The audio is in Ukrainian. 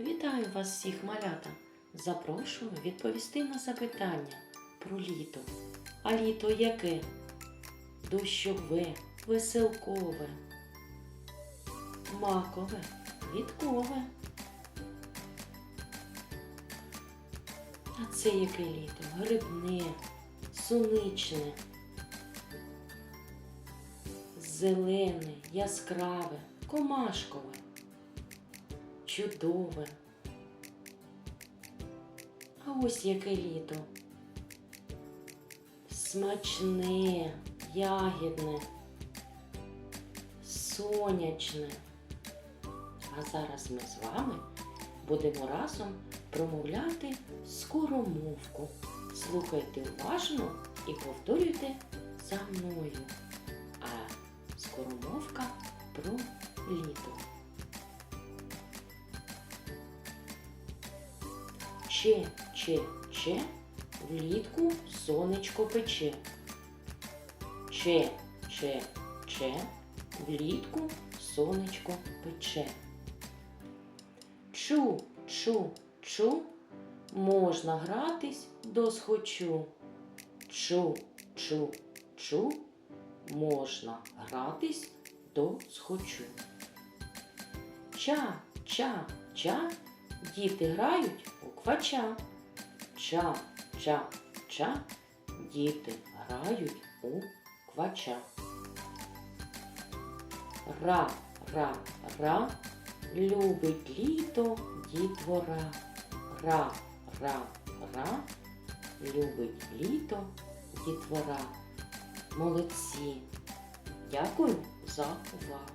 Вітаю вас всіх, малята! Запрошую відповісти на запитання про літо. А літо яке? Дощове, веселкове, макове, квіткове. А це яке літо? Грибне, суничне, зелене, яскраве, комашкове чудове. А ось яке літо. Смачне, ягідне, сонячне. А зараз ми з вами будемо разом промовляти скоромовку. Слухайте уважно і повторюйте за мною. А скоромовка про літо. Че, че, че, влітку сонечко пече. Че, че, че, влітку сонечко пече. Чу, чу, чу, можна гратись до схочу. Чу, чу, чу, можна гратись до схочу. Ча, ча, ча, діти грають у квача. Ча, ча, ча, діти грають у квача. Ра, ра, ра, любить літо дітвора. Ра, ра, ра, любить літо дітвора. Молодці. Дякую за увагу.